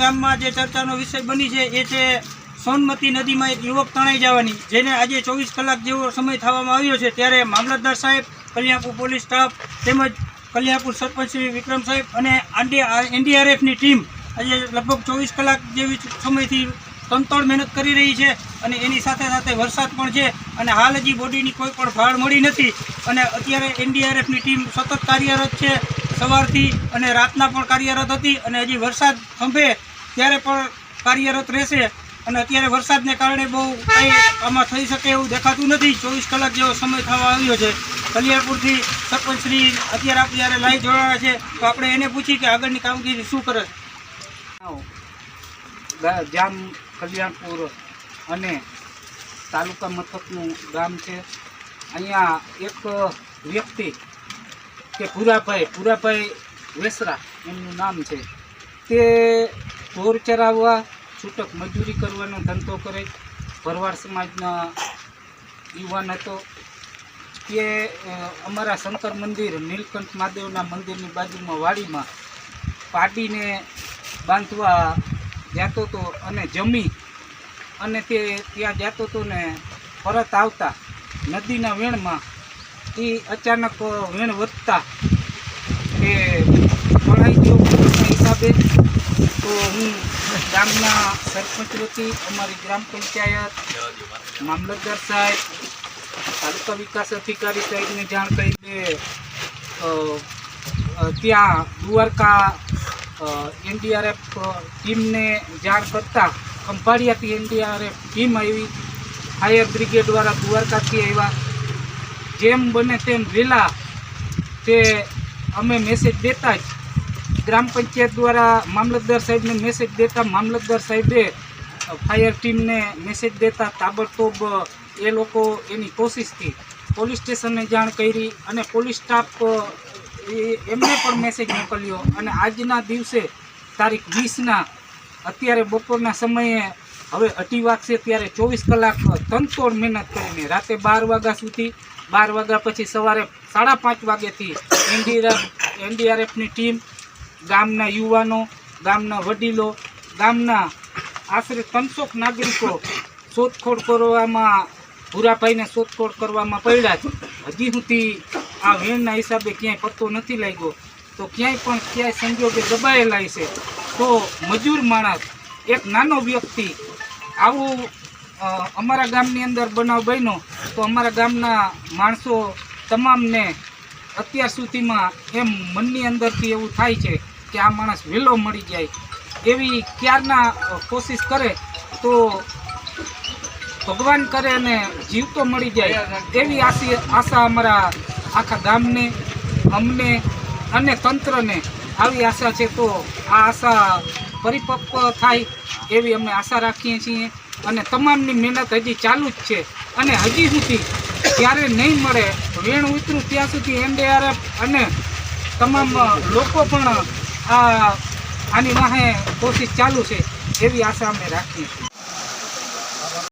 ગામમાં જે ચર્ચાનો વિષય બની છે, એ છે સોનમતી નદીમાં એક યુવક તણાઈ જવાની, જેને આજે ચોવીસ કલાક જેવો સમય થવામાં આવ્યો છે, ત્યારે મામલતદાર સાહેબ, કલ્યાણપુર પોલીસ સ્ટાફ તેમજ કલ્યાણપુર સરપંચ શ્રી વિક્રમ સાહેબ અને એનડીઆરએફની ટીમ આજે લગભગ ચોવીસ કલાક જેવી સમયથી તંતોડ મહેનત કરી રહી છે અને એની સાથે સાથે વરસાદ પણ છે અને હાલ હજી બોડીની કોઈ પણ ભાળ મળી નથી અને અત્યારે એનડીઆરએફની ટીમ સતત કાર્યરત છે. સવારથી અને રાતના પણ કાર્યરત હતી અને હજી વરસાદ થંભે ત્યારે પણ કાર્યરત રહેશે અને અત્યારે વરસાદને કારણે બહુ કંઈ આમાં થઈ શકે એવું દેખાતું નથી. ચોવીસ કલાક જેવો સમય થવા આવ્યો છે. કલિયારપુરથી સરપંચ શ્રી અત્યારે આપણે જ્યારે લાઈવ જોડાયા છે, તો આપણે એને પૂછી કે આગળની કામગીરી શું કરે જામ કલ્યાણપુર અને તાલુકા મથકનું ગામ છે. અહીંયા એક વ્યક્તિ કે પુરાભાઈ પુરાભાઈ વેસરા એમનું નામ છે. તે ઢોર ચરાવવા, છૂટક મજૂરી કરવાનો ધંધો કરે. ભરવાડ સમાજના યુવાન હતો. તે અમારા શંકર મંદિર, નીલકંઠ મહાદેવના મંદિરની બાજુમાં વાડીમાં પાટીને બાંધવા જતો હતો અને જમી અને તે ત્યાં જતો હતો ને પરત આવતા નદીના વેણમાં એ અચાનક વેણ વધતા એ ભણાઈ ગયો હિસાબે તો હું ગામના સરપંચ વતી અમારી ગ્રામ પંચાયત મામલતદાર સાહેબ તાલુકા વિકાસ અધિકારી સાહેબને જાણ કરી દે અ, અ, ત્યાં દ્વારકા એનડીઆરએફ ટીમને જાણ કરતાં ખંભાળિયાથી એનડીઆરએફ ટીમ આવી. ફાયર બ્રિગેડ દ્વારા દ્વારકાથી આવ્યા. જેમ બને તેમ વહેલા તે અમે મેસેજ દેતા જ ગ્રામ પંચાયત દ્વારા મામલતદાર સાહેબને મેસેજ દેતા મામલતદાર સાહેબે ફાયર ટીમને મેસેજ દેતા તાબડતોબ, એ લોકો એની કોશિશથી પોલીસ સ્ટેશનને જાણ કરી અને પોલીસ સ્ટાફ એમને પણ મેસેજ મોકલ્યો અને આજના દિવસે તારીખ વીસના અત્યારે બપોરના સમયે હવે અઢી વાગશે ત્યારે ચોવીસ કલાક તનતોડ મહેનત કરીને રાતે બાર વાગ્યા સુધી બાર વાગ્યા પછી સવારે સાડા પાંચ વાગ્યાથી એનડીઆરએફ એનડીઆરએફની ટીમ, ગામના યુવાનો, ગામના વડીલો, ગામના આશરે ત્રણસો નાગરિકો શોધખોળ કરવામાં, ભૂરાભાઈને શોધખોળ કરવામાં પડ્યા છે. હજી સુધી આ વેણના હિસાબે ક્યાંય પત્તો નથી લાગ્યો. તો ક્યાંય પણ ક્યાંય સંજોગે દબાયેલા છે તો મજૂર માણસ, એક નાનો વ્યક્તિ, આવું અમારા ગામની અંદર બનાવ બન્યો. તો અમારા ગામના માણસો તમામને અત્યાર સુધીમાં એમ મનની અંદરથી એવું થાય છે કે આ માણસ વહેલો મળી જાય. એવી ક્યારના કોશિશ કરે તો ભગવાન કરે અને જીવતો મળી જાય. એવી આશી આશા અમારા આખા ગામને, અમને અને તંત્રને આવી આશા છે તો આ આશા પરિપક્વ થાય એવી અમે આશા રાખીએ છીએ. અને તમામની મહેનત હજી ચાલુ જ છે. અને હજી સુધી ક્યારે નહીં મળે, વેણ ઉતરું ત્યાં સુધી એનડીઆરએફ અને તમામ લોકો પણ આ આની વાહે કોશિશ ચાલુ છે, એવી આશા અમે રાખીએ છીએ.